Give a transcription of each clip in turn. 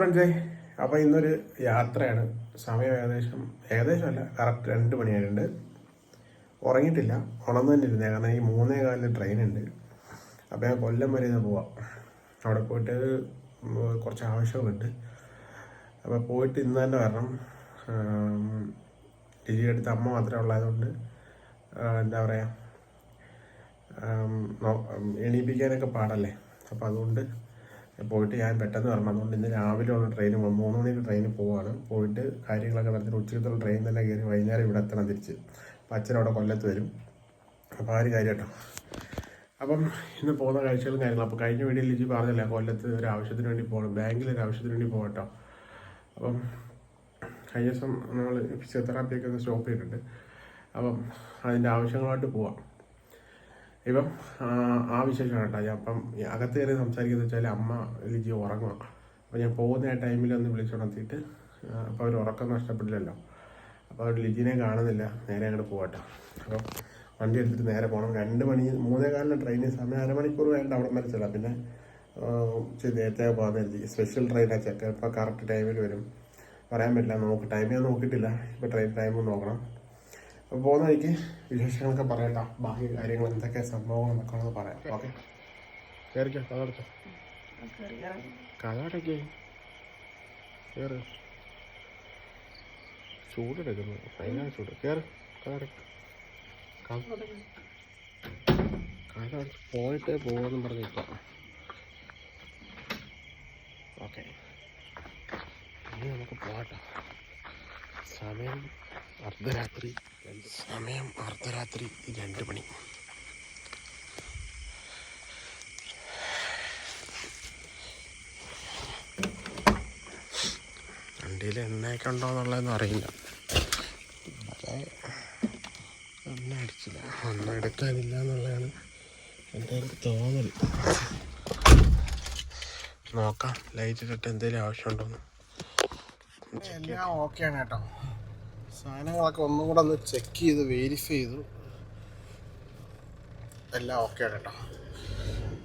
ഫ്രണ്ട്സേ അപ്പോൾ ഇന്നൊരു യാത്രയാണ്. സമയം ഏകദേശം അല്ല കറക്റ്റ് രണ്ട് മണിയായിട്ടുണ്ട്. ഉറങ്ങിയിട്ടില്ല. ഉണർന്നു തന്നെ ഇരുന്നേ കാരണം ഈ മൂന്നേ കാലിന് ട്രെയിൻ ഉണ്ട് അപ്പോൾ ഞാൻ കൊല്ലം വരെ ഇന്ന് പോവാം. അവിടെ പോയിട്ട് കുറച്ച് ആവശ്യങ്ങളുണ്ട് അപ്പോൾ പോയിട്ട് ഇന്ന് തന്നെ വരണം. ലിജിയുടെ അടുത്ത് അമ്മ മാത്രമേ ഉള്ളതുകൊണ്ട് എന്താ പറയുക എണീപ്പിക്കാനൊക്കെ പാടല്ലേ? അപ്പോൾ അതുകൊണ്ട് പോയിട്ട് ഞാൻ പെട്ടെന്ന് വരണം. അതുകൊണ്ട് ഇന്ന് രാവിലെ ഉള്ള ട്രെയിൻ മൂന്ന് മണിക്ക് ട്രെയിന് പോവാണ്. പോയിട്ട് കാര്യങ്ങളൊക്കെ നടത്തിയിട്ട് ഉച്ചക്കത്തുള്ള ട്രെയിൻ തന്നെ കയറി വൈകുന്നേരം ഇവിടെ എത്തണം തിരിച്ച്. അപ്പം അച്ഛൻ അവിടെ കൊല്ലത്ത് വരും. അപ്പോൾ ആ ഒരു കാര്യം കേട്ടോ. അപ്പം ഇന്ന് പോകുന്ന കാഴ്ചകളും കാര്യങ്ങളും. അപ്പോൾ കഴിഞ്ഞ വീഡിയോയിൽ ലിജി പറഞ്ഞില്ല കൊല്ലത്ത് ഒരു ആവശ്യത്തിന് വേണ്ടി പോകണം ബാങ്കിൽ ഒരു ആവശ്യത്തിന് വേണ്ടി പോകട്ടോ അപ്പം കഴിഞ്ഞ ദിവസം നമ്മൾ ഫിസിയോതെറാപ്പിയൊക്കെ ഒന്ന് സ്റ്റോപ്പ് ചെയ്തിട്ടുണ്ട്. അപ്പം അതിന്റെ ആവശ്യങ്ങളായിട്ട് പോവാം. ഇപ്പം ആ, വിശേഷം കേട്ടോ. ഞാൻ അപ്പം അകത്ത് കയറി സംസാരിക്കുന്നത് വെച്ചാൽ അമ്മ ലിജി ഉറങ്ങും അപ്പോൾ ഞാൻ പോകുന്ന ആ ടൈമിൽ ഒന്ന് വിളിച്ചുണർത്തിയിട്ട് അപ്പോൾ അവർ ഉറക്കം നഷ്ടപ്പെടില്ലല്ലോ. അപ്പോൾ അവർ ലിജിനെ കാണുന്നില്ല. നേരെ അങ്ങോട്ട് പോകട്ടോ അപ്പം വണ്ടി എടുത്തിട്ട് നേരെ പോകണം രണ്ട് മണി മൂന്നേ കാലിന് ട്രെയിനിന് സമയം അരമണിക്കൂർ വേണ്ട അവിടെ വരെ ചെല്ലാം. പിന്നെ നേരത്തെ പോകാൻ കരുതി. സ്പെഷ്യൽ ട്രെയിനാണ് ചെക്ക് ഇപ്പോൾ കറക്റ്റ് ടൈമിൽ വരും. പറയാൻ പറ്റില്ല. നോക്ക് ടൈം നോക്കിയിട്ടില്ല. ഇപ്പോൾ ട്രെയിൻ ടൈം നോക്കണം. പോകുന്ന വഴിക്ക് വിശേഷങ്ങളൊക്കെ പറയട്ടോ ബാക്കി കാര്യങ്ങൾ എന്തൊക്കെ സംഭവങ്ങൾ എന്നൊക്കെ പറയാം. ഓക്കെ കയറിക്കോ കഥ അടച്ചോ കഥ അടയ്ക്കേ കയറ് ചൂടെടുക്കുന്നു. ഭയങ്കര ചൂട്. കയറ് കഥ അടയ്ക്കും കഥ അടച്ച് പോയിട്ടേ പോകാമെന്ന് പറഞ്ഞ് ഇപ്പം. ഓക്കെ ഇനി നമുക്ക് പോകട്ടെ സമയം അർദ്ധരാത്രി സമയം അർദ്ധരാത്രി രണ്ട് മണി. വണ്ടിയിൽ എണ്ണയൊക്കെ ഉണ്ടോ എന്നുള്ളതെന്ന് അറിയില്ല. എണ്ണ അടിച്ചില്ല. എണ്ണ എടുക്കാനില്ല എന്നുള്ളതാണ് എന്റെ ഒരു തോന്നൽ. നോക്കാം. ലൈറ്റ് ഇട്ടിട്ട് എന്തെങ്കിലും ആവശ്യമുണ്ടോന്ന്. എല്ലാം ഓക്കെയാണ് കേട്ടോ. സാധനങ്ങളൊക്കെ ഒന്നും കൂടെ ഒന്ന് ചെക്ക് ചെയ്ത് വെരിഫൈ ചെയ്തു. എല്ലാം ഓക്കെ ആണ് കേട്ടോ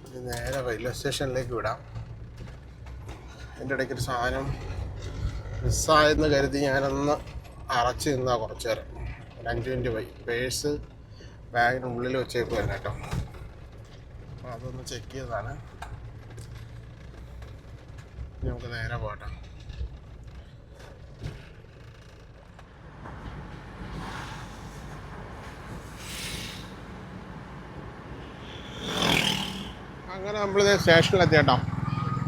ഇത് നേരെ റെയിൽവേ സ്റ്റേഷനിലേക്ക് വിടാം. എന്റെ ഇടയ്ക്ക് ഒരു സാധനം മിസ്സായെന്ന് കരുതി ഞാനൊന്ന് അറച്ച് നിന്നാ കുറച്ച് നേരം. ഒരു അഞ്ച് മിനിറ്റ് പോയി. പേഴ്സ് ബാഗിനുള്ളിൽ വെച്ചേക്കുമായിരുന്നു കേട്ടോ. അപ്പോൾ അതൊന്ന് ചെക്ക് ചെയ്തതാണ്. നമുക്ക് നേരെ പോകട്ടെ അങ്ങനെ നമ്മളിത് സ്റ്റേഷനിലെത്തി കേട്ടോ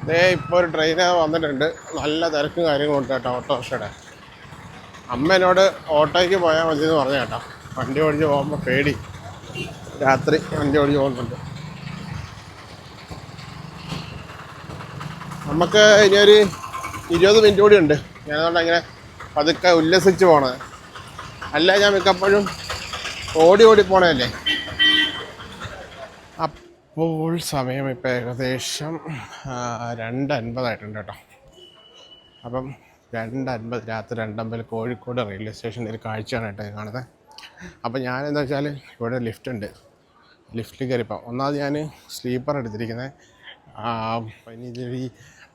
ദേ ഇപ്പോൾ ഒരു ട്രെയിൻ വന്നിട്ടുണ്ട്. നല്ല തിരക്കും കാര്യങ്ങളും ഉണ്ട് കേട്ടോ ഓട്ടോറിക്ഷയുടെ. അമ്മ എന്നോട് ഓട്ടോയ്ക്ക് പോയാൽ മതി എന്ന് പറഞ്ഞു കേട്ടോ. വണ്ടി ഓടിച്ച് പോകുമ്പോൾ പേടി. രാത്രി വണ്ടി ഓടിച്ച് പോകുന്നുണ്ട്. നമുക്ക് ഇനിയൊരു ഇരുപത് മിനിറ്റ് കൂടി ഉണ്ട്. ഞാനതുകൊണ്ട് അങ്ങനെ പതുക്കെ ഉല്ലസിച്ച് പോണത്. അല്ല ഞാൻ മിക്കപ്പോഴും ഓടി ഓടി പോണതല്ലേ? അപ്പോൾ സമയം ഇപ്പോൾ ഏകദേശം രണ്ട് അൻപതായിട്ടുണ്ട് കേട്ടോ. അപ്പം രണ്ട് അൻപത് രാത്രി രണ്ടമ്പത് കോഴിക്കോട് റെയിൽവേ സ്റ്റേഷനിൽ ഒരു കാഴ്ചയാണ് കേട്ടോ കാണുന്നത്. അപ്പം ഞാനെന്താ വെച്ചാൽ ഇവിടെ ലിഫ്റ്റ് ഉണ്ട്. ലിഫ്റ്റിൽ കയറിപ്പോൾ ഒന്നാമത് ഞാൻ സ്ലീപ്പർ എടുത്തിരിക്കുന്നത്. ഇനി ഈ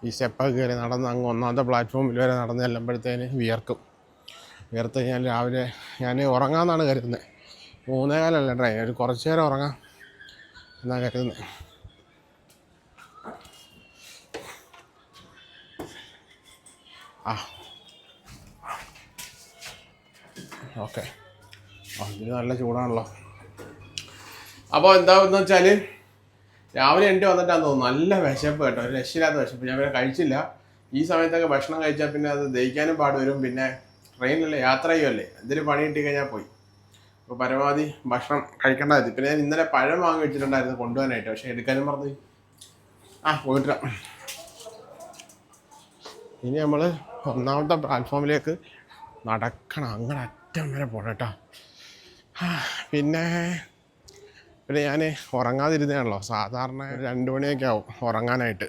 ഈ സ്റ്റെപ്പൊക്കെ കയറി നടന്ന് അങ്ങ് ഒന്നാമത്തെ പ്ലാറ്റ്ഫോമിൽ വരെ നടന്ന് ചെല്ലുമ്പോഴത്തേന് വിയർക്കും. വിയർത്ത് കഴിഞ്ഞാൽ രാവിലെ ഞാൻ ഉറങ്ങാമെന്നാണ് കരുതുന്നത്. മൂന്നേകാലല്ല ട്രെയിൻ? ഒരു കുറച്ച് നേരം ഉറങ്ങാം. എന്നാ കരുതുന്നത് ആ. ഓക്കെ. അതിന് നല്ല ചൂടാണല്ലോ. അപ്പോൾ എന്താന്ന് വെച്ചാൽ രാവിലെ എന്റെ വന്നിട്ടാന്ന് തോന്നുന്നു. നല്ല വിശപ്പ് കേട്ടോ. ഒരു രക്ഷയില്ലാത്ത വിശപ്പ്. ഞാൻ പിന്നെ കഴിച്ചില്ല. ഈ സമയത്തൊക്കെ ഭക്ഷണം കഴിച്ചാൽ പിന്നെ അത് ദഹിക്കാനും പാട് വരും. പിന്നെ ട്രെയിനിലല്ലേ യാത്ര ചെയ്യുമല്ലേ എന്തെങ്കിലും പണി കിട്ടി കഴിഞ്ഞാൽ പോയി. അപ്പോൾ പരമാവധി ഭക്ഷണം കഴിക്കേണ്ടത് പിന്നെ ഞാൻ ഇന്നലെ പഴം വാങ്ങി വെച്ചിട്ടുണ്ടായിരുന്നു കൊണ്ടുപോകാനായിട്ട്. പക്ഷേ എടുക്കാനും മറന്നു. ആ പോയിട്ടില്ല ഇനി നമ്മൾ ഒന്നാമത്തെ പ്ലാറ്റ്ഫോമിലേക്ക് നടക്കണം. അങ്ങനെ അറ്റം വരെ പോകണം കേട്ടോ. പിന്നെ പിന്നെ ഞാൻ ഉറങ്ങാതിരുന്നതാണല്ലോ. സാധാരണ രണ്ട് മണിയൊക്കെ ആവും ഉറങ്ങാനായിട്ട്.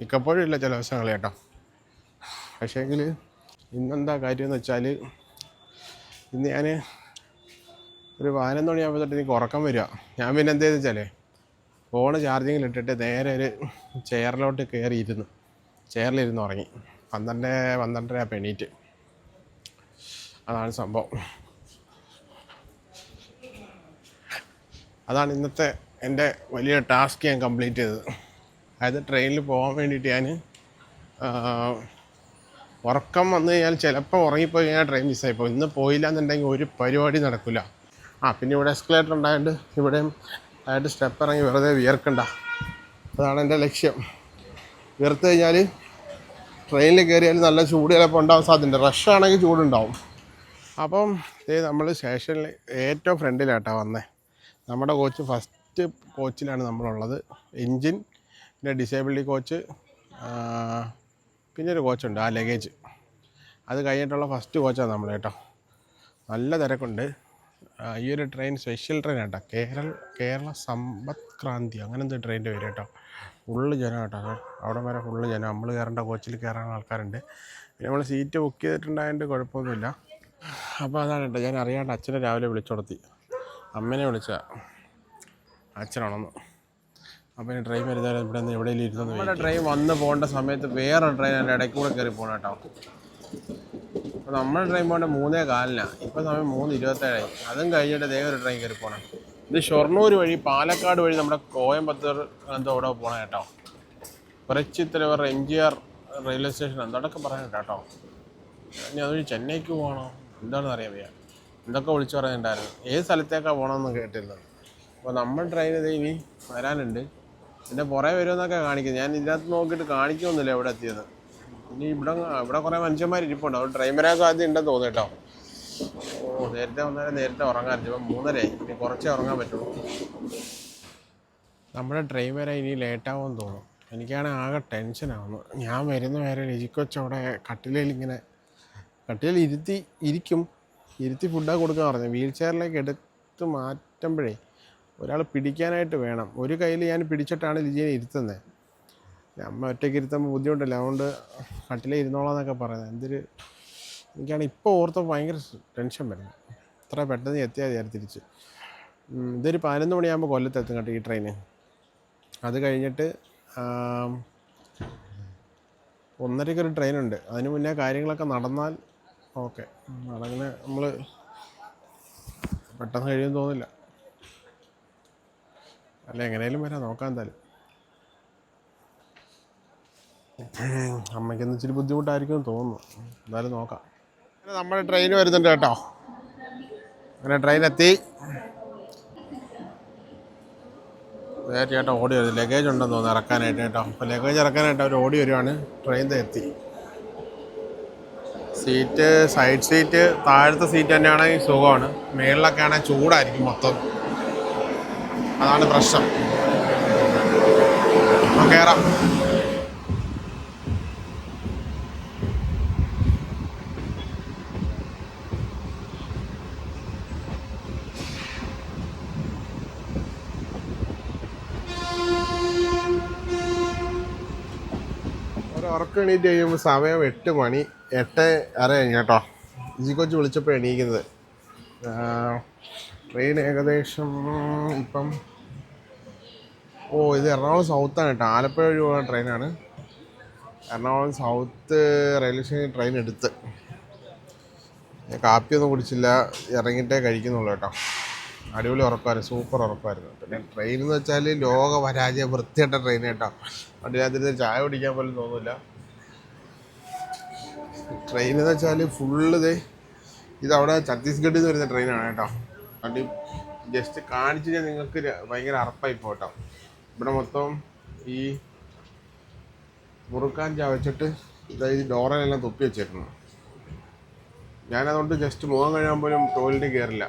മിക്കപ്പോഴും ഇല്ല ചില ദിവസങ്ങൾ കേട്ടോ. പക്ഷേങ്കിൽ ഇന്നെന്താ കാര്യം എന്ന് വെച്ചാൽ ഇന്ന് ഞാൻ ഒരു പതിനൊന്ന് മണിയാകുമ്പോൾ തൊട്ട് എനിക്ക് ഉറക്കം വരിക. ഞാൻ പിന്നെ എന്തെന്ന് വെച്ചാൽ ഫോണ് ചാർജിങ്ങിൽ ഇട്ടിട്ട് നേരെ ഒരു ചെയറിലോട്ട് കയറിയിരുന്നു ചെയറിലിരുന്ന് ഉറങ്ങി. പന്ത്രണ്ട് പന്ത്രണ്ടര ആയപ്പോൾ എണീറ്റ്. അതാണ് സംഭവം. അതാണ് ഇന്നത്തെ എന്റെ വലിയ ടാസ്ക് ഞാൻ കംപ്ലീറ്റ് ചെയ്തത്. അതായത് ട്രെയിനിൽ പോകാൻ വേണ്ടിയിട്ട് ഞാൻ ഉറക്കം വന്നു കഴിഞ്ഞാൽ ചിലപ്പോൾ ഉറങ്ങിപ്പോയി കഴിഞ്ഞാൽ ട്രെയിൻ മിസ്സായിപ്പോൾ ഇന്ന് പോയില്ല എന്നുണ്ടെങ്കിൽ ഒരു പരിപാടി നടക്കില്ല ആ പിന്നെ ഇവിടെ എസ്കലേറ്റർ ഉണ്ടായതുകൊണ്ട് ഇവിടെയും ആയിട്ട് സ്റ്റെപ്പ് ഇറങ്ങി വെറുതെ വിയർക്കണ്ട. അതാണ് എന്റെ ലക്ഷ്യം. വിയർത്ത് കഴിഞ്ഞാൽ ട്രെയിനിൽ കയറിയാൽ നല്ല ചൂട് ചിലപ്പോൾ ഉണ്ടാവാൻ സാധ്യതയുണ്ട്. റഷാണെങ്കിൽ ചൂടുണ്ടാവും. അപ്പം ഇത് നമ്മൾ സ്റ്റേഷനിൽ ഏറ്റവും ഫ്രണ്ടിലാട്ടാ വന്നേ. നമ്മുടെ കോച്ച് ഫസ്റ്റ് കോച്ചിലാണ് നമ്മളുള്ളത്. എൻജിൻ പിന്നെ ഡിസേബിലിറ്റി കോച്ച് പിന്നെ ഒരു കോച്ചുണ്ട് ആ ലഗേജ് അത് കഴിഞ്ഞിട്ടുള്ള ഫസ്റ്റ് കോച്ചാണ് നമ്മൾ കേട്ടോ. നല്ല തിരക്കുണ്ട്. ഈ ഒരു ട്രെയിൻ സ്പെഷ്യൽ ട്രെയിൻ കേട്ടോ കേരള കേരള സമ്പദ് ക്രാന്തി അങ്ങനെ എന്തോ ട്രെയിനിന്റെ പേര് കേട്ടോ. ഫുള്ള് ജനം കേട്ടോ. അവിടെ വരെ ഫുള്ള് ജനം. നമ്മൾ കയറേണ്ട കോച്ചിൽ കയറാൻ ആൾക്കാരുണ്ട്. പിന്നെ നമ്മൾ സീറ്റ് ബുക്ക് ചെയ്തിട്ടുണ്ടായതുകൊണ്ട് കുഴപ്പമൊന്നുമില്ല. അപ്പോൾ അതാണ് കേട്ടോ. ഞാൻ അറിയാണ്ട് അച്ഛനെ രാവിലെ വിളിച്ചുടത്തി. അമ്മേനെ വിളിച്ച അച്ഛനാണെന്ന്. അപ്പോൾ ഇനി ട്രെയിൻ വരുന്നവരെ ഇവിടെ നിന്ന് എവിടെയെങ്കിലും ഇരുന്നു നമ്മുടെ ട്രെയിൻ വന്ന് പോകേണ്ട സമയത്ത് വേറെ ട്രെയിൻ എന്റെ ഇടയ്ക്ക് കൂടെ കയറി പോകണം കേട്ടോ. അപ്പോൾ നമ്മുടെ ട്രെയിൻ പോകേണ്ട മൂന്നേ കാലിനാണ് ഇപ്പോൾ സമയം മൂന്ന് ഇരുപത്തേഴായി. അതും കഴിഞ്ഞിട്ട് ദേ ഒരു ട്രെയിൻ കയറി പോകണം ഇത് ഷൊർണൂർ വഴി പാലക്കാട് വഴി നമ്മുടെ കോയമ്പത്തൂർ എന്തോ അവിടെ പോകണം കേട്ടോ. Puratchi Thalaivar M G R railway station എന്തോടൊക്കെ പറയണം കേട്ടോ. ഇനി അതുവഴി ചെന്നൈക്ക് പോകണോ? എന്താണെന്ന് അറിയാൻ വയ്യ. എന്തൊക്കെ വിളിച്ചു പറയുന്നുണ്ടായിരുന്നു. ഏത് സ്ഥലത്തേക്കാണ് പോകണമെന്ന് കേട്ടിരുന്നത്. അപ്പോൾ നമ്മൾ ട്രെയിൻ ഇത് ഇനി വരാനുണ്ട്. എന്റെ പുറേ വരുമെന്നൊക്കെ കാണിക്കുന്നത് ഞാൻ ഇതിനകത്ത് നോക്കിയിട്ട് കാണിക്കുമൊന്നുമില്ല എവിടെ എത്തിയത് ഇനി ഇവിടെ ഇവിടെ കുറേ മനുഷ്യന്മാർ ഇരിപ്പുണ്ട്. അവിടെ ട്രെയിൻ വരാൻ സാധ്യത ഉണ്ടെന്ന് തോന്നുന്നു കേട്ടോ. ഓ നേരത്തെ വന്നാലും നേരത്തെ ഉറങ്ങാറില്ല ഇപ്പം മൂന്നരയായി ഇനി കുറച്ചേ ഉറങ്ങാൻ പറ്റുള്ളൂ. നമ്മുടെ ട്രെയിൻ വരാൻ ഇനി ലേറ്റാവുമെന്ന് തോന്നുന്നു. എനിക്കാണെങ്കിൽ ആകെ ടെൻഷനാവുന്നു ഞാൻ വരുന്ന വരെ ലിജിക്കൊച്ചവിടെ കട്ടിലയിൽ ഇങ്ങനെ കട്ടിലിൽ ഇരുത്തി ഇരിക്കും. ഇരുത്തി ഫുഡാണ് കൊടുക്കാൻ പറഞ്ഞു. വീൽ ചെയറിലേക്ക് എടുത്ത് മാറ്റുമ്പോഴേ ഒരാൾ പിടിക്കാനായിട്ട് വേണം. ഒരു കയ്യിൽ ഞാൻ പിടിച്ചിട്ടാണ് ലിജിയെ ഇരുത്തുന്നത് അമ്മ ഒറ്റയ്ക്ക് ഇരുത്തുമ്പോൾ ബുദ്ധിമുട്ടില്ല. അതുകൊണ്ട് കട്ടിലേ ഇരുന്നോളാം എന്നൊക്കെ പറയുന്നത്. എന്തൊരു എനിക്കാണ് ഇപ്പോൾ ഓർത്തപ്പോൾ ഭയങ്കര ടെൻഷൻ വരുന്നത് അത്ര പെട്ടെന്ന് എത്തിയാൽ മതി തിരിച്ച്. ഇതൊരു പതിനൊന്ന് മണിയാകുമ്പോൾ കൊല്ലത്തെത്തും കേട്ടോ ഈ ട്രെയിന്. അത് കഴിഞ്ഞിട്ട് ഒന്നരയ്ക്ക് ഒരു ട്രെയിനുണ്ട്. അതിന് മുന്നേ കാര്യങ്ങളൊക്കെ നടന്നാൽ ഓക്കെ. അതങ്ങനെ നമ്മൾ പെട്ടെന്ന് കഴിയുമെന്ന് തോന്നില്ല അല്ല എങ്ങനെയാലും വരാം. നോക്കാം എന്തായാലും. അമ്മയ്ക്കൊന്ന് ഇച്ചിരി ബുദ്ധിമുട്ടായിരിക്കും എന്ന് തോന്നുന്നു. എന്തായാലും നോക്കാം. നമ്മുടെ ട്രെയിൻ വരുന്നുണ്ട് കേട്ടോ. അങ്ങനെ ട്രെയിൻ എത്തി. വേറെ ചേട്ടാ ഓടി വരുന്നത് ലഗേജ് ഉണ്ടെന്ന് തോന്നുന്നു ഇറക്കാനായിട്ട് കേട്ടോ. അപ്പോൾ ലഗേജ് ഇറക്കാനായിട്ട് അവർ ഓടി വരുവാണ്. ട്രെയിൻ എത്തി. സീറ്റ് സൈഡ് സീറ്റ് താഴത്തെ സീറ്റ് തന്നെയാണെങ്കിൽ സുഖമാണ്. മേളിലൊക്കെ ആണെങ്കിൽ ചൂടായിരിക്കും മൊത്തം. അതാണ് പ്രശ്നം. കയറാം ഒരു ഉറക്കം എണീറ്റ് കഴിയുമ്പോൾ സമയം എട്ട് മണി എട്ട് അര കഴിഞ്ഞു കേട്ടോ. കൊച്ച് വിളിച്ചപ്പോൾ എണീക്കുന്നത്. ട്രെയിൻ ഏകദേശം ഇപ്പം ഓ ഇത് എറണാകുളം സൗത്താണ് കേട്ടോ. ആലപ്പുഴ വഴി പോകുന്ന ട്രെയിനാണ് Ernakulam south railway station train എടുത്ത്. ഞാൻ കാപ്പിയൊന്നും കുടിച്ചില്ല ഇറങ്ങിയിട്ടേ കഴിക്കുന്നുള്ളൂ കേട്ടോ. അടിപൊളി ഉറപ്പായിരുന്നു സൂപ്പർ ഉറപ്പായിരുന്നു. പിന്നെ ട്രെയിൻ എന്ന് വെച്ചാൽ ലോക പരാജയ വൃത്തിയായിട്ട ട്രെയിൻ കേട്ടോ. അതിനകത്തിരുന്ന് ചായ കുടിക്കാൻ പോലും തോന്നില്ല ട്രെയിൻ എന്ന് വെച്ചാൽ ഫുള്ള് ഇത് ഇതവിടെ ഛത്തീസ്ഗഡിൽ നിന്ന് വരുന്ന ട്രെയിനാണ് കേട്ടോ. അത് ജസ്റ്റ് കാണിച്ചു ഞാൻ നിങ്ങൾക്ക് ഭയങ്കര അറപ്പായി പോട്ടോ. ഇവിടെ മൊത്തം ഈ മുറുക്കാൻ ചവച്ചിട്ട് ഇതായത് ഡോറയിലെല്ലാം തൊപ്പി വെച്ചിരുന്നു. ഞാനതുകൊണ്ട് ജസ്റ്റ് മുഖം കഴിയാൻ പോലും ടോയ്ലറ്റിൽ കയറില്ല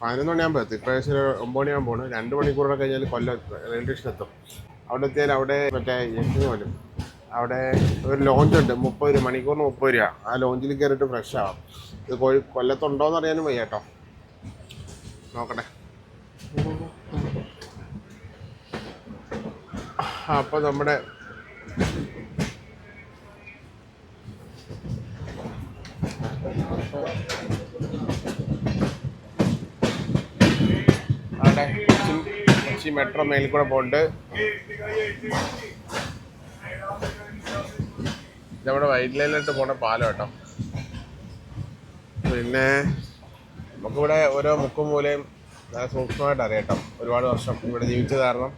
പതിനൊന്ന് മണിയാകുമ്പോൾ എത്തും. ഏകദേശം ഒരു ഒമ്പത് മണിയാകുമ്പോൾ പോകണം രണ്ട് മണിക്കൂറൊക്കെ കഴിഞ്ഞാൽ കൊല്ലം റെയിൽവേ സ്റ്റേഷൻ എത്തും. അവിടെ എത്തിയാൽ അവിടെ മറ്റേ ജംഗ്ഷന് പോലും. അവിടെ ഒരു ലോഞ്ച് ഉണ്ട്. മുപ്പത് രൂപ മണിക്കൂറിന് മുപ്പത് രൂപ. ആ ലോഞ്ചിൽ കയറിയിട്ട് ഫ്രഷ് ആവാം. ഇത് കോഴി കൊല്ലത്തുണ്ടോയെന്ന് അറിയാനും വയ്യ കേട്ടോ. നോക്കട്ടെ. അപ്പോൾ നമ്മുടെ അവിടെ മെട്രോ മേലിൽ കൂടെ പോകുന്നുണ്ട് നമ്മുടെ വൈറ്റ് ലൈനിലോട്ട് പോണ പാലം കേട്ടോ. പിന്നെ നമുക്കിവിടെ ഓരോ മുക്കും മൂലയും നല്ല സൂക്ഷ്മമായിട്ട് അറിയാം ഒരുപാട് വർഷം ഇവിടെ ജീവിച്ചത് കാരണം.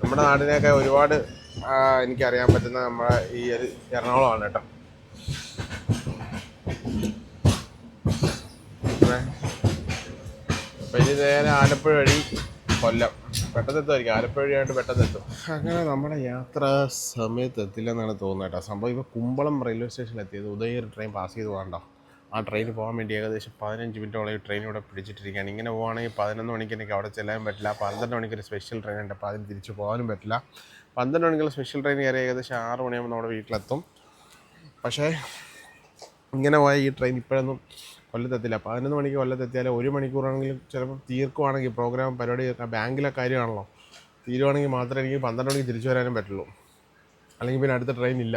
നമ്മുടെ നാടിനെയൊക്കെ ഒരുപാട് എനിക്കറിയാൻ പറ്റുന്ന നമ്മുടെ ഈ ഒരു എറണാകുളമാണ് കേട്ടോ. അപ്പം ഇനി നേരെ ആലപ്പുഴ വഴി കൊല്ലം. പെട്ടെന്ന് എത്തുമായിരിക്കും ആലപ്പുഴ അങ്ങനെ നമ്മുടെ യാത്ര സമയത്ത് എത്തില്ലെന്നാണ് തോന്നുന്നത് കേട്ടോ. സംഭവം ഇപ്പോൾ കുമ്പളം റെയിൽവേ സ്റ്റേഷനിൽ എത്തിയത് ഉദയ ട്രെയിൻ പാസ് ചെയ്ത് പോകണ്ടോ ആ ട്രെയിൻ പോകാൻ വേണ്ടി ഏകദേശം പതിനഞ്ച് മിനിറ്റോളം ഈ ട്രെയിൻ ഇവിടെ പിടിച്ചിട്ടിരിക്കുകയാണ്. ഇങ്ങനെ പോകുകയാണെങ്കിൽ പതിനൊന്ന് മണിക്ക് എനിക്ക് അവിടെ ചെല്ലാൻ പറ്റില്ല. പന്ത്രണ്ട് മണിക്ക് ഒരു സ്പെഷ്യൽ ട്രെയിൻ ഉണ്ട്. അപ്പോൾ അതിന് തിരിച്ച് പോകാനും പറ്റില്ല. പന്ത്രണ്ട് മണിക്കുള്ള സ്പെഷ്യൽ ട്രെയിൻ കയറി ഏകദേശം ആറ് മണിയാകുമ്പോൾ നമ്മുടെ വീട്ടിലെത്തും. പക്ഷേ ഇങ്ങനെ പോയ ഈ ട്രെയിൻ ഇപ്പോഴൊന്നും കൊല്ലത്തെത്തില്ല. പതിനൊന്ന് മണിക്ക് കൊല്ലത്തെത്തിയാൽ ഒരു മണിക്കൂറാണെങ്കിലും ചിലപ്പോൾ തീർക്കുവാണെങ്കിൽ പ്രോഗ്രാം പരിപാടി ബാങ്കിലെ കാര്യമാണല്ലോ. തീരുവാണെങ്കിൽ മാത്രമേ എനിക്ക് പന്ത്രണ്ട് മണിക്ക് തിരിച്ചു വരാനും പറ്റുള്ളൂ. അല്ലെങ്കിൽ പിന്നെ അടുത്ത ട്രെയിൻ ഇല്ല.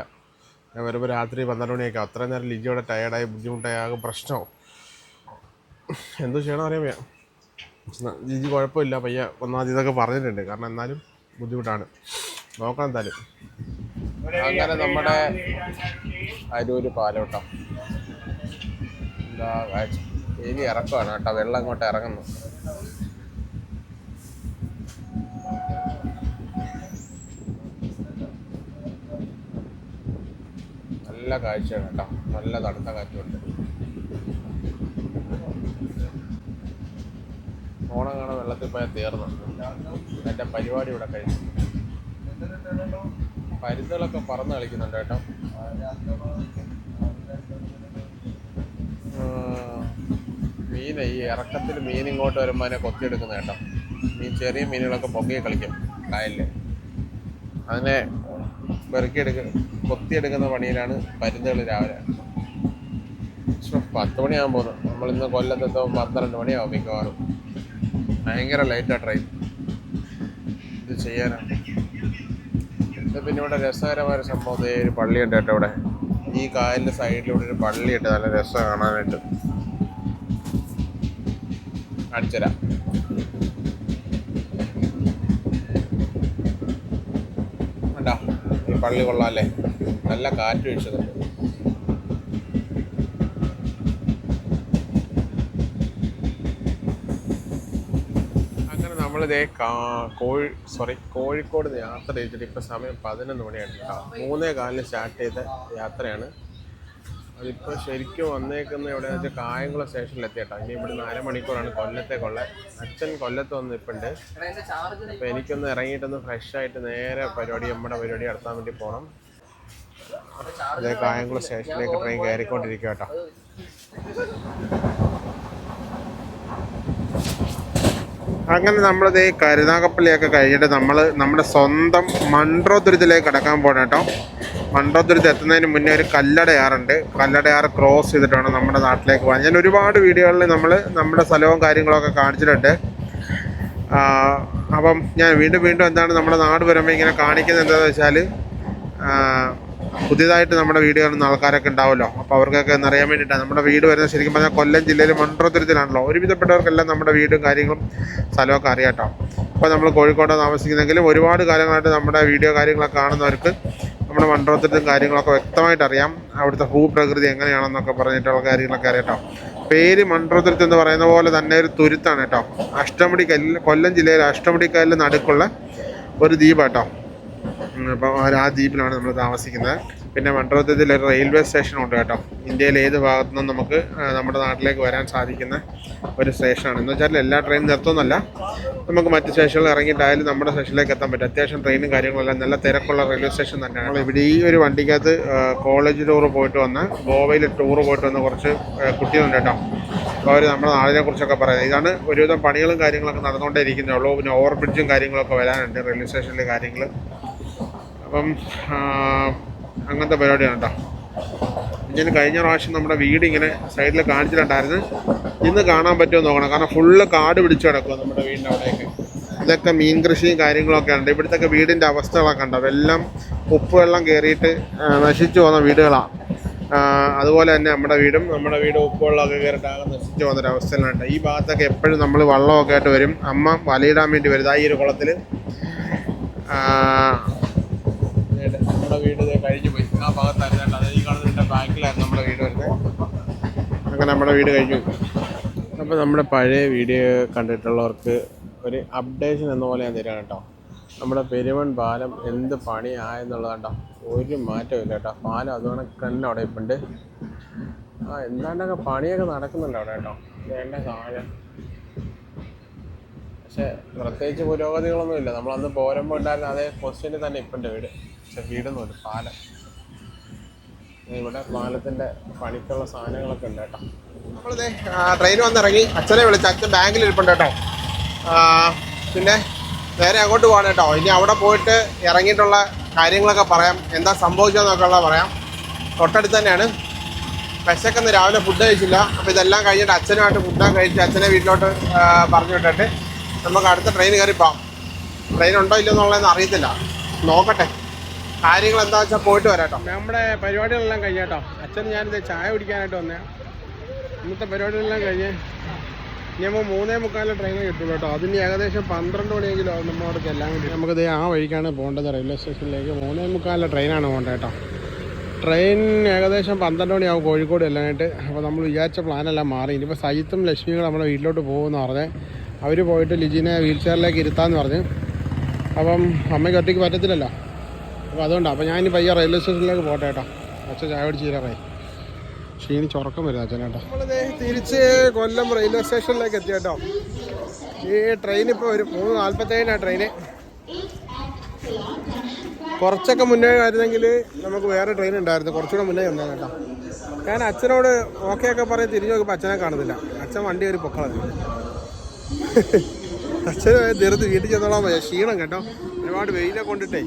ഞാൻ വരുമ്പോൾ രാത്രി പന്ത്രണ്ട് മണിയൊക്കെ. അത്ര നേരം ലിജിയോടെ ടയർഡായി ബുദ്ധിമുട്ടായി ആകെ പ്രശ്നമാവും എന്തോ ചെയ്യണം അറിയാൻ വയ്യ ലിജി കുഴപ്പമില്ല. പയ്യ ഒന്നാമത് ഇതൊക്കെ പറഞ്ഞിട്ടുണ്ട്. കാരണം എന്നാലും ബുദ്ധിമുട്ടാണ്. നോക്കണം എന്തായാലും. അങ്ങനെ നമ്മുടെ അരൂര് പാലോട്ടം എന്താ കാഴ്ച. എലി ഇറക്കമാണ് കേട്ടോ. വെള്ളം അങ്ങോട്ട് ഇറങ്ങുന്നു. നല്ല കാഴ്ചയാണ് കേട്ടോ. നല്ല തണുത്ത കാറ്റുണ്ട് ഓണം കാണാൻ വെള്ളത്തിൽ പോയാൽ തീർന്നു. എന്റെ പരിപാടി ഇവിടെ കഴിഞ്ഞു. പരുന്നുകളൊക്കെ പറന്ന് കളിക്കുന്നുണ്ട് കേട്ടോ. മീൻ ഈ ഇറക്കത്തിൽ മീൻ ഇങ്ങോട്ട് വരുമ്പോൾ അതിനെ കൊത്തിയെടുക്കുന്ന കേട്ടോ. മീൻ ചെറിയ മീനുകളൊക്കെ പൊക്കി കളിക്കും കായലിൽ അതിനെ പെറുക്കിയെടുക്ക കൊത്തിയെടുക്കുന്ന പണിയിലാണ് പരുന്നുകൾ രാവിലെ. പത്ത് മണിയാകാൻ പോകുന്നു. നമ്മളിന്ന് കൊല്ലത്തെത്തുമ്പോൾ പന്ത്രണ്ട് മണിയാവും മിക്കവാറും. ഭയങ്കര ലൈറ്റാണ് ട്രെയിൻ ഇത് ചെയ്യാനാണ് ഇത് പിന്നെ ഇവിടെ രസകരമായ സംഭവം ഒരു പള്ളിയുണ്ട് കേട്ടോ ഇവിടെ. ഈ കായലിന്റെ സൈഡിലൂടെ ഒരു പള്ളിയുണ്ട്. നല്ല രസം കാണാനായിട്ട്. കാണിച്ചുതരാം. കണ്ടോ? ഈ പള്ളി കൊള്ളാം അല്ലേ? നല്ല കാറ്റ് വീഴ്ചതുണ്ട് അങ്ങനെ നമ്മളിതേ കാ കോഴി സോറി കോഴിക്കോട് യാത്ര ചെയ്തിട്ട് ഇപ്പം സമയം പതിനൊന്ന് മണിയാണ് കേട്ടോ. മൂന്നേ കാലിന് സ്റ്റാർട്ട് ചെയ്ത യാത്രയാണ്. അതിപ്പോൾ ശരിക്കും വന്നേക്കുന്ന ഇവിടെ വെച്ചാൽ കായംകുളം സ്റ്റേഷനിൽ എത്തിയട്ടോ ഇനി ഇവിടുന്ന് അരമണിക്കൂറാണ് കൊല്ലത്തേക്കുള്ള. അച്ഛൻ കൊല്ലത്ത് വന്ന് ഇപ്പം ഉണ്ട് അപ്പോൾ എനിക്കൊന്ന് ഇറങ്ങിയിട്ടൊന്ന് ഫ്രഷ് ആയിട്ട് നേരെ പരിപാടി നമ്മുടെ പരിപാടി നടത്താൻ വേണ്ടി പോകണം അതേ കായംകുളം സ്റ്റേഷനിലേക്ക് ട്രെയിൻ കയറിക്കൊണ്ടിരിക്കുക കേട്ടോ. അങ്ങനെ നമ്മളിത് കരുനാഗപ്പള്ളിയൊക്കെ കഴിഞ്ഞിട്ട് നമ്മൾ നമ്മുടെ സ്വന്തം മൺട്രോതുരുത്തിലേക്ക് കടക്കാൻ പോകണം കേട്ടോ മൺട്രോതുരുത്ത് എത്തുന്നതിന് മുന്നേ ഒരു കല്ലടയാറുണ്ട്. കല്ലടയാറ് ക്രോസ് ചെയ്തിട്ടാണ് നമ്മുടെ നാട്ടിലേക്ക് പോകാൻ ഞാൻ ഒരുപാട് വീഡിയോകളിൽ നമ്മൾ നമ്മുടെ സ്ഥലവും കാര്യങ്ങളൊക്കെ കാണിച്ചിട്ടുണ്ട്. അപ്പം ഞാൻ വീണ്ടും വീണ്ടും എന്താണ് നമ്മുടെ നാട് വരുമ്പോൾ ഇങ്ങനെ കാണിക്കുന്നത് എന്താണെന്ന് വെച്ചാൽ പുതിയതായിട്ട് നമ്മുടെ വീഡിയോ കാണുന്ന ആൾക്കാരൊക്കെ ഉണ്ടാവുമല്ലോ. അപ്പോൾ അവർക്കൊക്കെ അറിയാൻ വേണ്ടിയിട്ടാണ്. നമ്മുടെ വീട് വരുന്നത് ശരിക്കും പറഞ്ഞാൽ കൊല്ലം ജില്ലയിൽ മൺട്രോത്തുരത്തിലാണല്ലോ ഒരുവിധപ്പെട്ടവർക്കെല്ലാം നമ്മുടെ വീടും കാര്യങ്ങളും സ്ഥലമൊക്കെ അറിയാട്ടോ അപ്പോൾ നമ്മൾ കോഴിക്കോട് താമസിക്കുന്നെങ്കിലും ഒരുപാട് കാലങ്ങളായിട്ട് നമ്മുടെ വീഡിയോ കാര്യങ്ങളൊക്കെ കാണുന്നവർക്ക് നമ്മുടെ മൺട്രോത്തുരത്തും കാര്യങ്ങളൊക്കെ വ്യക്തമായിട്ട് അറിയാം. അവിടുത്തെ ഭൂപ്രകൃതി എങ്ങനെയാണെന്നൊക്കെ പറഞ്ഞിട്ടുള്ള കാര്യങ്ങളൊക്കെ അറിയാം കേട്ടോ. പേര് മൺട്രോത്തുരത്ത് എന്ന് പറയുന്ന പോലെ തന്നെ ഒരു തുരുത്താണ് കേട്ടോ. അഷ്ടമുടി കല്ല് കൊല്ലം ജില്ലയിലെ അഷ്ടമുടി കല്ലിന് നടുക്കുള്ള ഒരു ദ്വീപ് അപ്പോൾ ആ ദ്വീപിലാണ് നമ്മൾ താമസിക്കുന്നത്. പിന്നെ മൺട്രോത്തത്തിൽ ഒരു റെയിൽവേ സ്റ്റേഷനും ഉണ്ട് കേട്ടോ. ഇന്ത്യയിലെ ഏത് ഭാഗത്തു നിന്നും നമുക്ക് നമ്മുടെ നാട്ടിലേക്ക് വരാൻ സാധിക്കുന്ന ഒരു സ്റ്റേഷനാണ്. എന്ന് വെച്ചാൽ എല്ലാ ട്രെയിനും നിർത്തുന്നല്ല നമുക്ക് മറ്റ് സ്റ്റേഷനിൽ ഇറങ്ങിയിട്ടായാലും നമ്മുടെ സ്റ്റേഷനിലേക്ക് എത്താൻ പറ്റും. അത്യാവശ്യം ട്രെയിനും കാര്യങ്ങളെല്ലാം നല്ല തിരക്കുള്ള റെയിൽവേ സ്റ്റേഷൻ തന്നെയാണ്. നമ്മൾ ഇവിടെ ഈ ഒരു വണ്ടിക്കകത്ത് കോളേജ് ടൂറ് പോയിട്ട് വന്ന് ഗോവയിൽ ടൂറ് പോയിട്ട് വന്ന് കുറച്ച് കുട്ടികളുണ്ട് കേട്ടോ. അപ്പോൾ അവർ നമ്മുടെ നാടിനെ കുറിച്ചൊക്കെ പറയുന്നത്. ഇതാണ് ഒരുവിധം പണികളും കാര്യങ്ങളൊക്കെ നടന്നുകൊണ്ടേ ഇരിക്കുന്നേ ഉള്ളൂ. പിന്നെ ഓവർ ബ്രിഡ്ജും കാര്യങ്ങളൊക്കെ വരാനുണ്ട് റെയിൽവേ സ്റ്റേഷനിലെ കാര്യങ്ങൾ അപ്പം അങ്ങനത്തെ പരിപാടിയാണ് കേട്ടോ ഞാൻ കഴിഞ്ഞ പ്രാവശ്യം നമ്മുടെ വീട് ഇങ്ങനെ സൈഡിൽ കാണിച്ചിട്ടുണ്ടായിരുന്നു. ഇന്ന് കാണാൻ പറ്റുമോ നോക്കണം. കാരണം ഫുള്ള് കാട് പിടിച്ചു കിടക്കുക നമ്മുടെ വീടിന്റെ അവിടെയൊക്കെ ഇതൊക്കെ മീൻ കൃഷിയും കാര്യങ്ങളൊക്കെ ഉണ്ട്. ഇവിടുത്തെ വീടിന്റെ അവസ്ഥകളൊക്കെ ഉണ്ട് എല്ലാം ഉപ്പ് വെള്ളം കയറിയിട്ട് നശിച്ചു പോകുന്ന വീടുകളാണ് അതുപോലെ തന്നെ നമ്മുടെ വീടും നമ്മുടെ വീട് ഉപ്പ് വെള്ളമൊക്കെ കയറിയിട്ട് ആകെ നശിച്ചു പോകുന്നൊരവസ്ഥയിലുണ്ട്. ഈ ഭാഗത്തൊക്കെ എപ്പോഴും നമ്മൾ വള്ളമൊക്കെ ആയിട്ട് വരും. അമ്മ വലയിടാൻ വേണ്ടി വരുതാ ഈ ഒരു കുളത്തിൽ നമ്മുടെ വീട് കഴിഞ്ഞു പോയി. ആ ഭാഗത്തായിരുന്നു അത് ഈ കാണുന്നതിന്റെ ബാക്കിലായിരുന്നു നമ്മുടെ വീട് വരുന്നത് അങ്ങനെ നമ്മുടെ വീട് കഴിഞ്ഞു അപ്പോൾ നമ്മുടെ പഴയ വീഡിയോ കണ്ടിട്ടുള്ളവർക്ക് ഒരു അപ്ഡേഷൻ എന്ന പോലെ ഞാൻ തരാം കേട്ടോ. നമ്മുടെ പെരുമൺ പാലം എന്ത് പണിയായെന്നുള്ളത് കേട്ടോ ഒരു മാറ്റമില്ല കേട്ടോ. പാലം അതുകൊണ്ട് തന്നെ അവിടെ ഇപ്പുണ്ട്. ആ എന്താണ്ടൊക്കെ പണിയൊക്കെ നടക്കുന്നുണ്ട് അവിടെ കേട്ടോ. വേണ്ട സാധനം പക്ഷെ പ്രത്യേകിച്ച് പുരോഗതികളൊന്നും ഇല്ല. നമ്മളന്ന് പോരുമ്പോൾ ഉണ്ടായിരുന്ന അതേ പൊസിഷനിൽ തന്നെ ഇപ്പം വീട്. പക്ഷെ വീടൊന്നുമില്ല പാലം. ഇവിടെ പാലത്തിന്റെ പണിക്കുള്ള സാധനങ്ങളൊക്കെ ഉണ്ട് കേട്ടോ. നമ്മളിതേ ട്രെയിൻ വന്നിറങ്ങി. അച്ഛനെ വിളിച്ച അച്ഛൻ ബാങ്കിൽ ഇരിപ്പുണ്ട് കേട്ടോ. പിന്നെ നേരെ അങ്ങോട്ട് പോകണം കേട്ടോ. ഇനി അവിടെ പോയിട്ട് ഇറങ്ങിയിട്ടുള്ള കാര്യങ്ങളൊക്കെ പറയാം. എന്താ സംഭവിച്ചതെന്നൊക്കെ ഉള്ളത് പറയാം. തൊട്ടടുത്ത് തന്നെയാണ്. വിശക്കെന്ന് രാവിലെ ഫുഡ് കഴിച്ചില്ല. അപ്പോൾ ഇതെല്ലാം കഴിഞ്ഞിട്ട് അച്ഛനുമായിട്ട് ഫുഡൊക്കെ കഴിച്ച് അച്ഛനെ വീട്ടിലോട്ട് പറഞ്ഞു വിട്ടിട്ട് നമുക്ക് അടുത്ത ട്രെയിൻ കയറി പോകാം. ട്രെയിൻ ഉണ്ടോ ഇല്ലയോ എന്നുള്ളതെന്ന് അറിയത്തില്ല. നോക്കട്ടെ. കാര്യങ്ങൾ എന്താ വെച്ചാൽ പോയിട്ട് വരാട്ടോ നമ്മുടെ പരിപാടികളെല്ലാം കഴിഞ്ഞോ അച്ഛൻ ഞാനിത് ചായ കുടിക്കാനായിട്ട് വന്നേ. ഇന്നത്തെ പരിപാടികളെല്ലാം കഴിഞ്ഞ് ഇനി നമ്മൾ മൂന്നേ മുക്കാലും ട്രെയിൻ കിട്ടുള്ളൂ കേട്ടോ. അതിന് ഏകദേശം പന്ത്രണ്ട് മണിയെങ്കിലും ആവും നമ്മൾ അവിടെ ചെല്ലാൻ വേണ്ടി നമുക്കിത് ആ വഴിക്കാണ് പോകേണ്ടത് റെയിൽവേ സ്റ്റേഷനിലേക്ക് മൂന്നേ മുക്കാലിലെ ട്രെയിനാണ് പോകേണ്ടത് കേട്ടോ. ട്രെയിൻ ഏകദേശം പന്ത്രണ്ട് മണിയാവും കോഴിക്കോട് എല്ലാനായിട്ട് അപ്പോൾ നമ്മൾ വിചാരിച്ച പ്ലാനെല്ലാം മാറി. ഇനിയിപ്പോൾ സജിത്തും ലക്ഷ്മിയും നമ്മുടെ വീട്ടിലോട്ട് പോകുമെന്ന് പറഞ്ഞ്. അവർ പോയിട്ട് ലിജിനെ വീൽ ചെയറിലേക്ക് ഇരുത്താമെന്ന് പറഞ്ഞ്. അപ്പം അമ്മയ്ക്ക് ഒറ്റയ്ക്ക് പറ്റത്തില്ലല്ലോ. അപ്പോൾ അതുകൊണ്ടാണ് അപ്പോൾ ഞാനിനി പയ്യ റെയിൽവേ സ്റ്റേഷനിലേക്ക് പോട്ടെ കേട്ടോ. അച്ഛൻ ചായ പിടിച്ച് തീരാറായി. ക്ഷീണിച്ച് ഉറക്കം വരും അച്ഛൻ കേട്ടോ. തിരിച്ച് കൊല്ലം റെയിൽവേ സ്റ്റേഷനിലേക്ക് എത്തി കേട്ടോ. ഈ ട്രെയിൻ ഇപ്പോൾ ഒരു മൂന്ന് നാൽപ്പത്തേഴിനാണ് ട്രെയിന് കുറച്ചൊക്കെ മുന്നേ ആയിരുന്നെങ്കിൽ നമുക്ക് വേറെ ട്രെയിൻ ഉണ്ടായിരുന്നു. കുറച്ചുകൂടെ മുന്നേ വന്നേ കേട്ടോ. ഞാൻ അച്ഛനോട് ഓക്കെ ഒക്കെ പറഞ്ഞ് തിരിഞ്ഞു നോക്കുമ്പോൾ അച്ഛനെ കാണുന്നില്ല. അച്ഛൻ വണ്ടി ഒരു പൊക്കളഞ്ഞു. അച്ഛന് ധൃതി വീട്ടിൽ ചെന്നോളാൻ പോയാ ക്ഷീണം കേട്ടോ. ഒരുപാട് വെയിലെ കൊണ്ടിട്ടേ.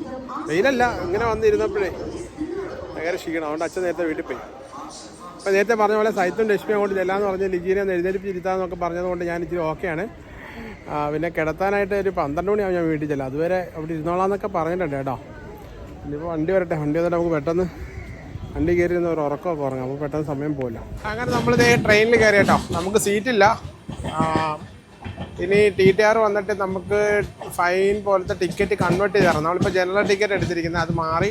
വെയിലല്ല ഇങ്ങനെ വന്നിരുന്നപ്പോഴേ ഭയങ്കര ക്ഷീണം. അതുകൊണ്ട് അച്ഛൻ നേരത്തെ വീട്ടിൽ പോയി. അപ്പം നേരത്തെ പറഞ്ഞ പോലെ സൈത്തും ലക്ഷ്മിയും കൊണ്ട് ചെല്ലാന്ന് പറഞ്ഞ് ലിജീനെ ഒന്ന് എഴുന്നേൽപ്പിച്ചിരുത്താന്നൊക്കെ പറഞ്ഞതുകൊണ്ട് ഞാൻ ഇച്ചിരി ഓക്കെയാണ്. പിന്നെ കിടത്താനായിട്ട് ഒരു പന്ത്രണ്ട് മണിയാവും ഞാൻ വീട്ടിൽ ചെല്ലാം അതുവരെ അവിടെ ഇരുന്നോളാന്നൊക്കെ പറഞ്ഞിട്ടുണ്ട് കേട്ടോ. ഇനിയിപ്പോൾ വണ്ടി വരട്ടെ. വണ്ടി വന്നിട്ട് നമുക്ക് പെട്ടെന്ന് വണ്ടി കയറി ഇരുന്ന് ഒരു ഉറക്കമൊക്കെ ഉറങ്ങാം. അപ്പോൾ പെട്ടെന്ന് സമയം പോകില്ല അങ്ങനെ നമ്മളിത് ട്രെയിനിൽ കയറി കേട്ടോ. നമുക്ക് സീറ്റില്ല ഇനി ടി ടി ആർ വന്നിട്ട് നമുക്ക് ഫൈൻ പോലത്തെ ടിക്കറ്റ് കൺവേർട്ട് ചെയ്ത് തരണം. നമ്മളിപ്പോൾ ജനറൽ ടിക്കറ്റ് എടുത്തിരിക്കുന്നത് അത് മാറി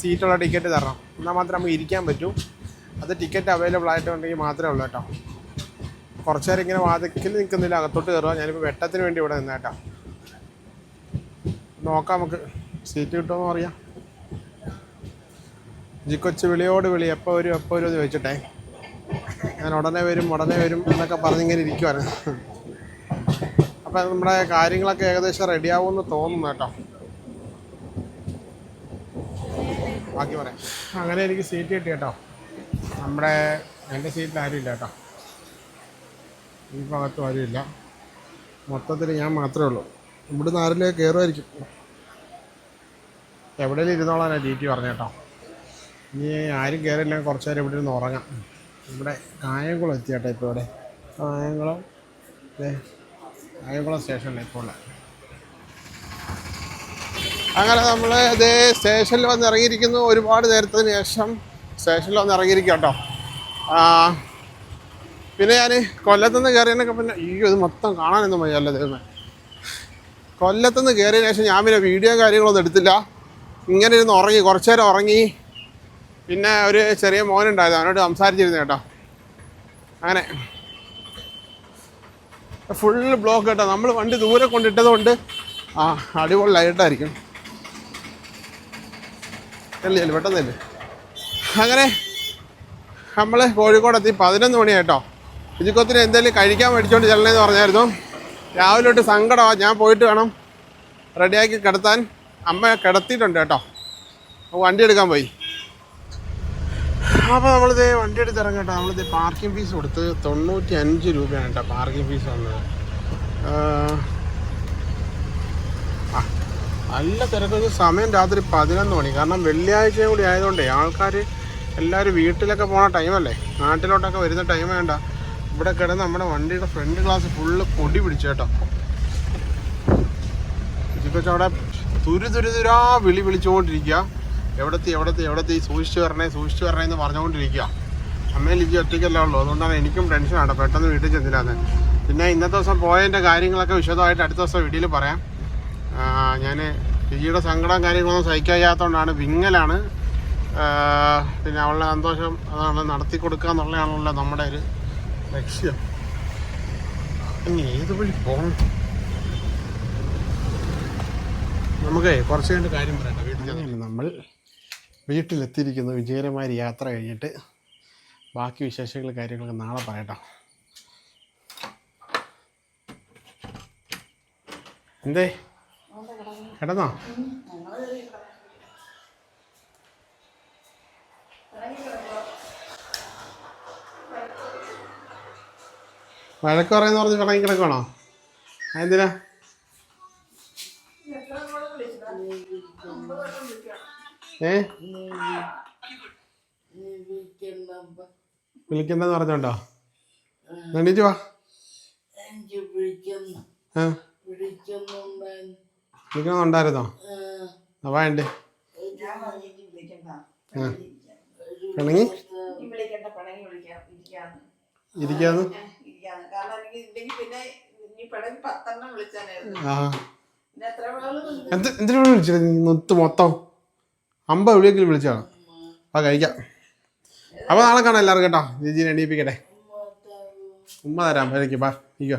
സീറ്റുള്ള ടിക്കറ്റ് തരണം. എന്നാൽ മാത്രമേ നമുക്ക് ഇരിക്കാൻ പറ്റൂ. അത് ടിക്കറ്റ് അവൈലബിൾ ആയിട്ടുണ്ടെങ്കിൽ മാത്രമേ ഉള്ളൂ കേട്ടോ. കുറച്ച് നേരം ഇങ്ങനെ വാതിക്കൽ നിൽക്കുന്നില്ല അകത്തോട്ട് കയറുക. ഞാനിപ്പോൾ വെട്ടത്തിന് വേണ്ടി ഇവിടെ നിന്നേട്ടാ നോക്കാം നമുക്ക്. സീറ്റ് കിട്ടുമോ കിട്ടുമെന്ന് പറയാം ജിക്കൊച്ച് വിളിയോട് വിളി. എപ്പോൾ വരും എപ്പോൾ വരും എന്ന് ചോദിച്ചിട്ടെ. ഞാൻ ഉടനെ വരും ഉടനെ വരും എന്നൊക്കെ പറഞ്ഞിങ്ങനെ ഇരിക്കുവാണ്. അപ്പം നമ്മുടെ കാര്യങ്ങളൊക്കെ ഏകദേശം റെഡിയാവുമെന്ന് തോന്നുന്നു കേട്ടോ. ബാക്കി പറയാം. അങ്ങനെ എനിക്ക് സീറ്റ് കിട്ടി കേട്ടോ. നമ്മുടെ എന്റെ സീറ്റിൽ ആരും ഇല്ല കേട്ടോ. ഈ ഭാഗത്തും ആരുമില്ല. മൊത്തത്തിൽ ഞാൻ മാത്രമേ ഉള്ളൂ. ഇവിടുന്ന് ആരിലേ കയറുമായിരിക്കും എവിടെയെങ്കിലും ഇരുന്നോളാനാണ് ഡി ടി പറഞ്ഞു കേട്ടോ. ഇനി ആരും കയറില്ല കുറച്ച് നേരം ഇവിടെ ഇരുന്ന് ഉറങ്ങാം. ഇവിടെ കായംകുളം എത്തി കേട്ടോ ഇപ്പോൾ ഇവിടെ. കായംകുളം. കായംകുളം സ്റ്റേഷനിൽ ഇപ്പോൾ അങ്ങനെ നമ്മൾ ഇത് സ്റ്റേഷനിൽ വന്ന് ഇറങ്ങിയിരിക്കുന്നു ഒരുപാട് നേരത്തിന് ശേഷം സ്റ്റേഷനിൽ വന്ന് ഇറങ്ങിയിരിക്കും കേട്ടോ പിന്നെ ഞാൻ കൊല്ലത്തുനിന്ന് കയറിയതിനൊക്കെ പിന്നെ അയ്യോ ഇത് മൊത്തം കാണാനൊന്നും വയ്യല്ല ദൈവമേ. കൊല്ലത്തുനിന്ന് കയറിയതിന് ശേഷം ഞാൻ പിന്നെ വീഡിയോ കാര്യങ്ങളൊന്നും എടുത്തില്ല. ഇങ്ങനെ ഇരുന്ന് ഉറങ്ങി കുറച്ചു നേരം ഉറങ്ങി. പിന്നെ ഒരു ചെറിയ മോനുണ്ടായിരുന്നു. അവനോട് സംസാരിച്ചിരുന്നു കേട്ടോ. അങ്ങനെ. ഫുള്ള് ബ്ലോക്ക് കേട്ടോ. നമ്മൾ വണ്ടി ദൂരെ കൊണ്ടിട്ടത് കൊണ്ട് ആ അടിപൊളി ലൈറ്റായിരിക്കും അല്ലേ അല്ലേ പെട്ടെന്നല്ലേ അങ്ങനെ നമ്മൾ കോഴിക്കോടെത്തി പതിനൊന്ന് മണി കേട്ടോ ഇതിക്കൊത്തിന് എന്തെങ്കിലും കഴിക്കാൻ മേടിച്ചോണ്ട് ചെല്ലണമെന്ന് പറഞ്ഞായിരുന്നു. രാവിലെ തൊട്ട് സങ്കടമാണ് ഞാൻ പോയിട്ട് വേണം. റെഡിയാക്കി കിടത്താൻ. അമ്മ കിടത്തിയിട്ടുണ്ട് കേട്ടോ. വണ്ടി എടുക്കാൻ പോയി. അപ്പോൾ നമ്മളിത് വണ്ടി എടുത്ത് ഇറങ്ങട്ടെ. നമ്മളിത് പാർക്കിംഗ് ഫീസ് കൊടുത്ത് തൊണ്ണൂറ്റി അഞ്ച് രൂപയാണ് കേട്ടോ പാർക്കിംഗ് ഫീസ് വന്നത്. ആ, നല്ല തിരക്കൊക്കെ സമയം രാത്രി പതിനൊന്ന് മണി. കാരണം വെള്ളിയാഴ്ചയും കൂടി ആയതുകൊണ്ടേ ആൾക്കാർ എല്ലാവരും വീട്ടിലൊക്കെ പോണ ടൈമല്ലേ നാട്ടിലോട്ടൊക്കെ വരുന്ന ടൈം വേണ്ട ഇവിടെ കിടന്ന് നമ്മുടെ വണ്ടിയുടെ ഫ്രണ്ട് ഗ്ലാസ് ഫുള്ള് പൊടി പിടിച്ചു കേട്ടോ ഇതൊക്കെ അവിടെ തുരു തുരുതുരാ വിളി വിളിച്ചുകൊണ്ടിരിക്കുക എവിടത്തി എവിടെത്തി എവിടെത്തി? സൂക്ഷിച്ചു വരണേ സൂക്ഷിച്ചു വരണേ എന്ന് പറഞ്ഞുകൊണ്ടിരിക്കുക. അമ്മയിൽ ലിജി ഒറ്റയ്ക്കല്ലേ ഉള്ളൂ. അതുകൊണ്ടാണ് എനിക്കും ടെൻഷനാണ് പെട്ടെന്ന് വീട്ടിൽ ചെന്നില്ലാന്ന് പിന്നെ ഇന്നത്തെ ദിവസം പോയതിന്റെ കാര്യങ്ങളൊക്കെ വിശദമായിട്ട് അടുത്ത ദിവസം വീഡിയോയിൽ പറയാം. ഞാൻ ജിജിയുടെ സങ്കടം കാര്യങ്ങളൊന്നും സഹിക്കാത്തതുകൊണ്ടാണ് വിങ്ങലാണ്. പിന്നെ അവളുടെ സന്തോഷം അതാണ് നടത്തി കൊടുക്കുക എന്നുള്ളതാണല്ലോ നമ്മുടെ ഒരു ലക്ഷ്യം. ഇനി ഏത് വഴി പോകണം നമുക്കേ കുറച്ച് കഴിഞ്ഞ് കാര്യം പറയട്ടെ. വീട്ടിൽ നമ്മൾ വീട്ടിലെത്തിയിരിക്കുന്നു വിജയകരമായ യാത്ര കഴിഞ്ഞിട്ട് ബാക്കി വിശേഷങ്ങൾ കാര്യങ്ങളൊക്കെ നാളെ പറയട്ടോ. എന്തേ? കിടന്നോ? വഴക്ക് പറയുന്ന പറഞ്ഞ് പിണങ്ങി കിടക്കണോ എന്തിനാ ഏ? പറഞ്ഞോണ്ടോ? എണീറ്റ് വാ. വിളിക്കണമെന്നുണ്ടായിരുന്നോ ആ ഉണ്ട് പിണങ്ങി? ഇരിക്കാന്ന്? എന്തിനാണ് വിളിച്ചത്? നൊത്ത് മൊത്തം? അമ്പത് വിളിയെങ്കിൽ വിളിച്ചാണ് ആ കഴിക്കാം. അപ്പോൾ നാളെ കാണാം എല്ലാവർക്കും കേട്ടോ. ജിജിനെ എണീപ്പിക്കട്ടെ. ഉമ്മ തരാം എനിക്ക് ബാ ഇരിക്കോ.